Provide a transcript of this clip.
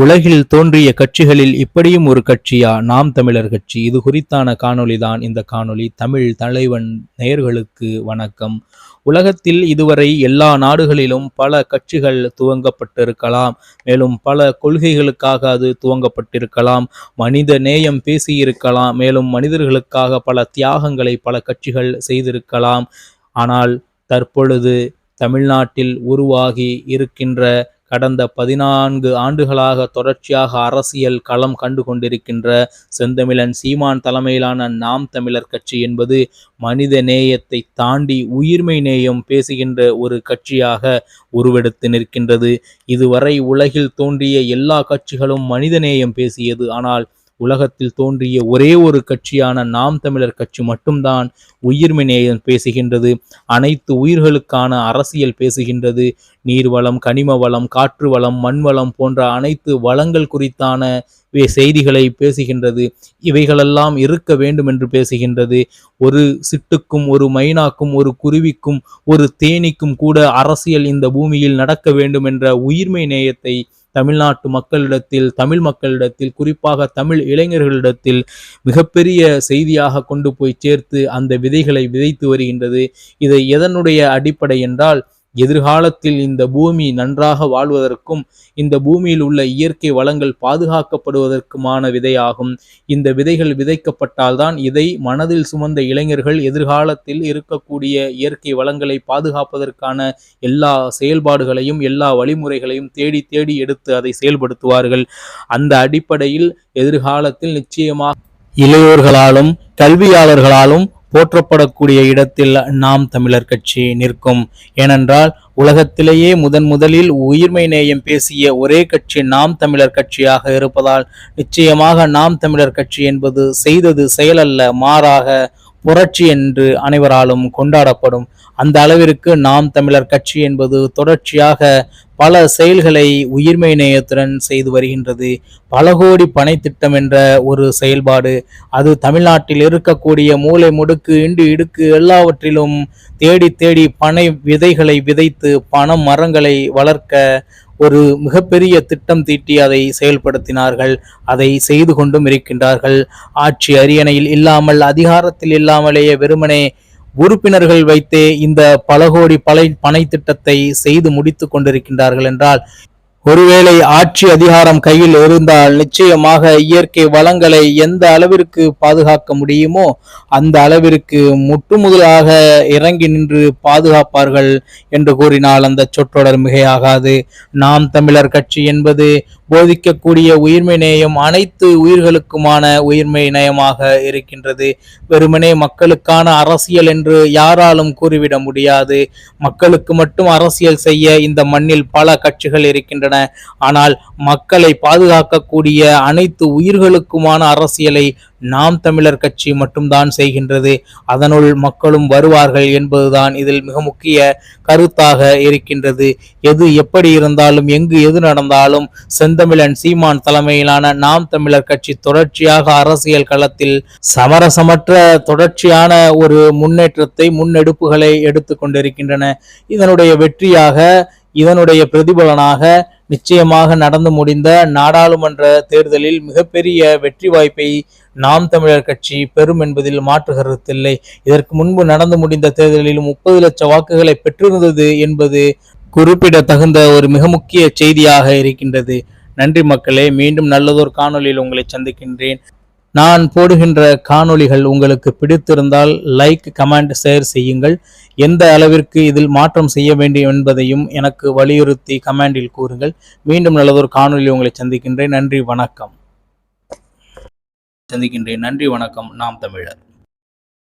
உலகில் தோன்றிய கட்சிகளில் இப்படியும் ஒரு கட்சியா? நாம் தமிழர் கட்சி. இது குறித்தான காணொளிதான். இந்த காணொளி தமிழ் தலைவன் நேயர்களுக்கு வணக்கம். உலகத்தில் இதுவரை எல்லா நாடுகளிலும் பல கட்சிகள் துவங்கப்பட்டிருக்கலாம். மேலும் பல கொள்கைகளுக்காக அது துவங்கப்பட்டிருக்கலாம். மனித நேயம் பேசியிருக்கலாம். மேலும் மனிதர்களுக்காக பல தியாகங்களை பல கட்சிகள் செய்திருக்கலாம். ஆனால் தற்பொழுது தமிழ்நாட்டில் உருவாகி இருக்கின்ற கடந்த பதினான்கு ஆண்டுகளாக தொடர்ச்சியாக அரசியல் களம் கண்டு கொண்டிருக்கின்ற செந்தமிழன் சீமான் தலைமையிலான நாம் தமிழர் கட்சி என்பது மனித நேயத்தை தாண்டி உயிர்மை நேயம் பேசுகின்ற ஒரு கட்சியாக உருவெடுத்து நிற்கின்றது. இதுவரை உலகில் தோன்றிய எல்லா கட்சிகளும் மனித நேயம் பேசியது. ஆனால் உலகத்தில் தோன்றிய ஒரே ஒரு கட்சியான நாம் தமிழர் கட்சி மட்டும்தான் உயிர்மை நேயம் பேசுகின்றது. அனைத்து உயிர்களுக்கான அரசியல் பேசுகின்றது. நீர்வளம் கனிம வளம் காற்று வளம் மண் வளம் போன்ற அனைத்து வளங்கள் குறித்தான செய்திகளை பேசுகின்றது. இவைகளெல்லாம் இருக்க வேண்டும் என்று பேசுகின்றது. ஒரு சிட்டுக்கும் ஒரு மைனாக்கும் ஒரு குருவிக்கும் ஒரு தேனிக்கும் கூட அரசியல் இந்த பூமியில் நடக்க வேண்டும் என்ற உயிர்மை நேயத்தை தமிழ்நாட்டு மக்களிடத்தில் தமிழ் மக்களிடத்தில் குறிப்பாக தமிழ் இளைஞர்களிடத்தில் மிகப்பெரிய செய்தியாக கொண்டு போய் சேர்த்து அந்த விதைகளை விதைத்து வருகின்றது. இதை எதனுடைய அடிப்படை என்றால் எதிர்காலத்தில் இந்த பூமி நன்றாக வாழ்வதற்கும் இந்த பூமியில் உள்ள இயற்கை வளங்கள் பாதுகாக்கப்படுவதற்குமான விதையாகும். இந்த விதைகள் விதைக்கப்பட்டால்தான் இதை மனதில் சுமந்த இளைஞர்கள் எதிர்காலத்தில் இருக்கக்கூடிய இயற்கை வளங்களை பாதுகாப்பதற்கான எல்லா செயல்பாடுகளையும் எல்லா வழிமுறைகளையும் தேடி தேடி எடுத்து அதை செயல்படுத்துவார்கள். அந்த அடிப்படையில் எதிர்காலத்தில் நிச்சயமாக இளையோர்களாலும் கல்வியாளர்களாலும் போற்றப்படக்கூடிய இடத்தில் நாம் தமிழர் கட்சி நிற்கும். ஏனென்றால் உலகத்திலேயே முதன் முதலில் உயிர்மை நேயம் பேசிய ஒரே கட்சி நாம் தமிழர் கட்சியாக இருப்பதால் நிச்சயமாக நாம் தமிழர் கட்சி என்பது செய்தது செயலல்ல மாறாக புரட்சி என்று அனைவராலும் கொண்டாடப்படும். அந்த அளவிற்கு நாம் தமிழர் கட்சி என்பது தொடர்ச்சியாக பல செயல்களை உயிர்மை நேயத்துடன் செய்து வருகின்றது. பல கோடி பனை திட்டம் என்ற ஒரு செயல்பாடு அது தமிழ்நாட்டில் இருக்கக்கூடிய மூலை முடுக்கு இண்டு இடுக்கு எல்லாவற்றிலும் தேடி தேடி பனை விதைகளை விதைத்து பண மரங்களை வளர்க்க ஒரு மிகப்பெரிய திட்டம் தீட்டி அதை செயல்படுத்தினார்கள். அதை செய்து கொண்டும் இருக்கின்றார்கள். ஆட்சி அரியணையில் இல்லாமல் அதிகாரத்தில் இல்லாமலேயே வெறுமனே உறுப்பினர்கள் வைத்தே இந்த பல கோடி பலை பனை திட்டத்தை செய்து முடித்து கொண்டிருக்கின்றார்கள் என்றால் ஒருவேளை ஆட்சி அதிகாரம் கையில் இருந்தால் நிச்சயமாக இயற்கை வளங்களை எந்த அளவிற்கு பாதுகாக்க முடியுமோ அந்த அளவிற்கு முற்றுமுதலாக இறங்கி நின்று பாதுகாப்பார்கள் என்று கூறினால் அந்த சொற்றொடர் மிகையாகாது. நாம் தமிழர் கட்சி என்பது போதிக்கக்கூடிய உயிர்மை நேயம் அனைத்து உயிர்களுக்குமான உயிர்மை நேயமாக இருக்கின்றது. வெறுமனே மக்களுக்கான அரசியல் என்று யாராலும் கூறிவிட முடியாது. மக்களுக்கு மட்டும் அரசியல் செய்ய இந்த மண்ணில் பல கட்சிகள் இருக்கின்றன. ஆனால் மக்களை பாதுகாக்கக்கூடிய அனைத்து உயிர்களுக்குமான அரசியலை நாம் தமிழர் கட்சி மட்டும்தான் செய்கின்றது. அதனுள் மக்களும் வருவார்கள் என்பதுதான் இதில் மிக முக்கிய கருத்தாக இருக்கின்றது. எது எப்படி இருந்தாலும் எங்கு எது நடந்தாலும் செந்தமிழன் சீமான் தலைமையிலான நாம் தமிழர் கட்சி தொடர்ச்சியாக அரசியல் களத்தில் சமரசமற்ற தொடர்ச்சியான ஒரு முன்னேற்றத்தை முன்னெடுப்புகளை எடுத்து கொண்டிருக்கின்றன. இதனுடைய வெற்றியாக இதனுடைய பிரதிபலனாக நிச்சயமாக நடந்து முடிந்த நாடாளுமன்ற தேர்தலில் மிகப்பெரிய வெற்றி வாய்ப்பை நாம் தமிழர் கட்சி பெறும் என்பதில் மாற்று கருத்தில்லை இதற்கு முன்பு நடந்து முடிந்த தேர்தலில் முப்பது லட்சம் வாக்குகளை பெற்றிருந்தது என்பது குறிப்பிடத்தகுந்த ஒரு மிக முக்கிய செய்தியாக இருக்கின்றது. நன்றி மக்களே மீண்டும் நல்லதொரு காணொளியில் உங்களை சந்திக்கின்றேன். நான் போடுகின்ற காணொளிகள் உங்களுக்கு பிடித்திருந்தால் லைக் கமெண்ட் ஷேர் செய்யுங்கள். எந்த அளவிற்கு இதில் மாற்றம் செய்ய வேண்டும் என்பதையும் எனக்கு வலியுறுத்தி கமெண்டில் கூறுங்கள். மீண்டும் நல்லதொரு காணொலி உங்களை சந்திக்கின்றேன். நன்றி வணக்கம். சந்திக்கின்றேன். நன்றி வணக்கம். நாம் தமிழர்.